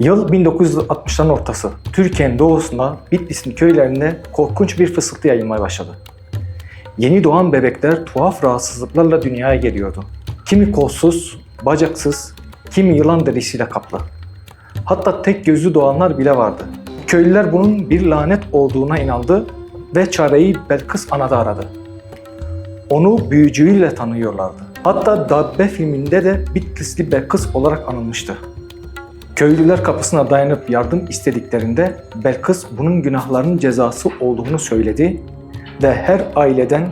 Yıl 1960'ların ortası. Türkiye'nin doğusunda Bitlis'in köylerinde korkunç bir fısıltı yayılmaya başladı. Yeni doğan bebekler tuhaf rahatsızlıklarla dünyaya geliyordu. Kimi kolsuz, bacaksız, kimi yılan derisiyle kaplı. Hatta tek gözlü doğanlar bile vardı. Köylüler bunun bir lanet olduğuna inandı ve çareyi Belkıs Ana'da aradı. Onu büyücüyle tanıyorlardı. Hatta Dabbe filminde de Bitlisli Belkıs olarak anılmıştı. Köylüler kapısına dayanıp yardım istediklerinde Belkıs bunun günahlarının cezası olduğunu söyledi ve her aileden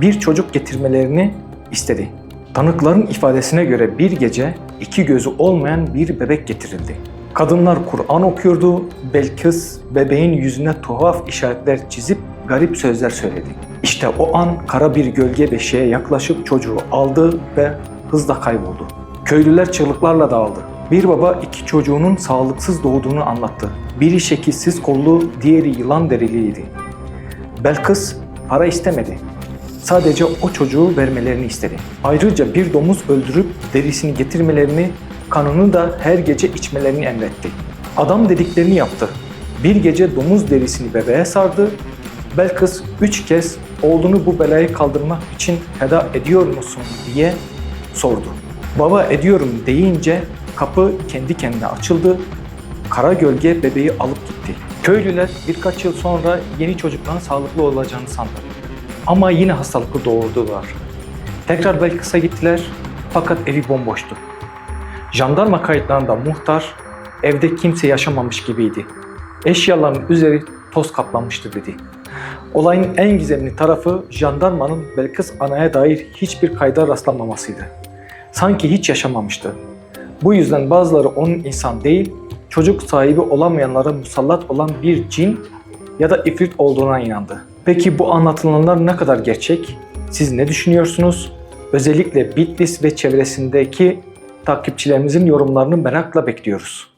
bir çocuk getirmelerini istedi. Tanıkların ifadesine göre bir gece iki gözü olmayan bir bebek getirildi. Kadınlar Kur'an okuyordu, Belkıs bebeğin yüzüne tuhaf işaretler çizip garip sözler söyledi. İşte o an kara bir gölge beşiğe yaklaşıp çocuğu aldı ve hızla kayboldu. Köylüler çığlıklarla dağıldı. Bir baba iki çocuğunun sağlıksız doğduğunu anlattı. Biri şekilsiz kollu, diğeri yılan deriliydi. Belkıs para istemedi. Sadece o çocuğu vermelerini istedi. Ayrıca bir domuz öldürüp derisini getirmelerini, kanını da her gece içmelerini emretti. Adam dediklerini yaptı. Bir gece domuz derisini bebeğe sardı. Belkıs üç kez oğlunu bu belayı kaldırmak için feda ediyor musun diye sordu. Baba ediyorum deyince kapı kendi kendine açıldı. Kara gölge bebeği alıp gitti. Köylüler birkaç yıl sonra yeni çocukların sağlıklı olacağını sandı. Ama yine hastalıklı doğurdular. Tekrar Belkıs'a gittiler fakat evi bomboştu. Jandarma kayıtlarında muhtar evde kimse yaşamamış gibiydi. Eşyaların üzeri toz kaplanmıştı dedi. Olayın en gizemli tarafı jandarmanın Belkıs Ana'ya dair hiçbir kayda rastlanmamasıydı. Sanki hiç yaşamamıştı. Bu yüzden bazıları onun insan değil, çocuk sahibi olamayanlara musallat olan bir cin ya da ifrit olduğuna inandı. Peki bu anlatılanlar ne kadar gerçek? Siz ne düşünüyorsunuz? Özellikle Bitlis ve çevresindeki takipçilerimizin yorumlarını merakla bekliyoruz.